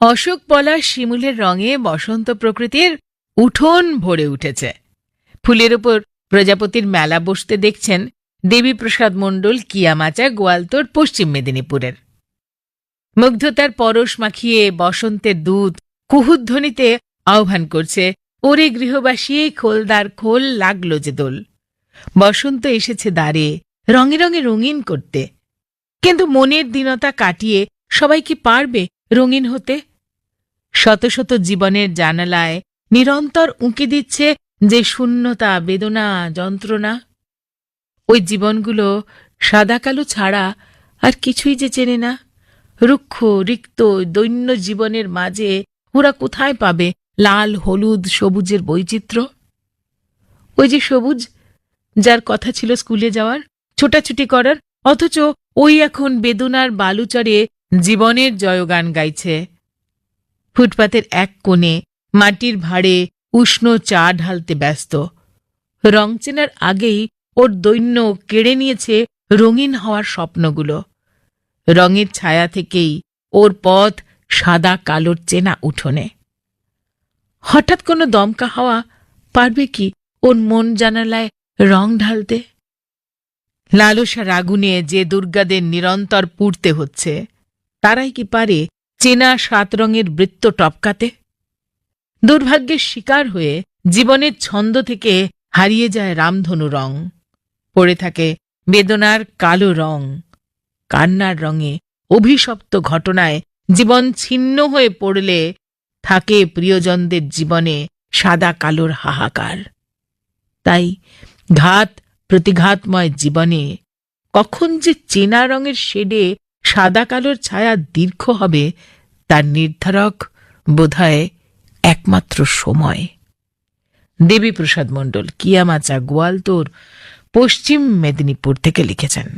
অশোক পলাশ শিমুলের রঙে বসন্ত প্রকৃতির উঠোন ভরে উঠেছে। ফুলের ওপর প্রজাপতির মেলা বসতে দেখছেন দেবীপ্রসাদ মণ্ডল, কিয়ামাচা, গোয়ালতোর পশ্চিম মেদিনীপুরের। মুগ্ধতার পরশ মাখিয়ে বসন্তের দুধ কুহুধ্বনিতে আহ্বান করছে, ওরে গৃহবাসী, খোলদার খোল, লাগল যে দোল। বসন্ত এসেছে দ্বারে, রঙে রঙে রঙিন করতে। কিন্তু মনের দীনতা কাটিয়ে সবাই কি পারবে রঙিন হতে। শত শত জীবনের জানালায় নিরন্তর উঁকি দিচ্ছে যে শূন্যতা, বেদনা, যন্ত্রণা। ওই জীবনগুলো সাদা কালো ছাড়া আর কিছুই যে চেনে না। রুক্ষ, রিক্ত, দৈন্য জীবনের মাঝে ওরা কোথায় পাবে লাল, হলুদ, সবুজের বৈচিত্র্য? ওই যে সবুজ, যার কথা ছিল স্কুলে যাওয়ার, ছোটাছুটি করার, অথচ ওই এখন বেদনার বালুচরে জীবনের জয়গান গাইছে। ফুটপাতের এক কোণে মাটির ভাড়ে উষ্ণ চা ঢালতে ব্যস্ত। রং চেনার আগেই ওর দৈন্য কেড়ে নিয়েছে রঙিন হওয়ার স্বপ্নগুলো। রঙের ছায়া থেকেই ওর পথ সাদা কালোর চেনা উঠোনে। হঠাৎ কোনো দমকা হাওয়া পারবে কি ওর মন জানালায় রং ঢালতে? লালসার আগুনে যে দুর্গাদের নিরন্তর পুড়তে হচ্ছে। তারাই কি পারে চেনা সাত রঙের বৃত্ত টপকাতে? দুর্ভাগ্যের শিকার হয়ে জীবনের ছন্দ থেকে হারিয়ে যায় রামধনু রং। পড়ে থাকে বেদনার কালো রং। কান্নার রঙে অভিশপ্ত ঘটনায় জীবন ছিন্ন হয়ে পড়লে থাকে প্রিয়জনদের জীবনে সাদা কালোর হাহাকার। তাই ঘাত প্রতিঘাতময় জীবনে কখন যে চেনা রঙের শেডে সাদা কালোর ছায়া দীর্ঘ হবে তার নির্ধারক বোধহয় একমাত্র সময়। দেবীপ্রসাদ মণ্ডল কিয়ামাচা গোয়ালতোর পশ্চিম মেদিনীপুর থেকে লিখেছেন।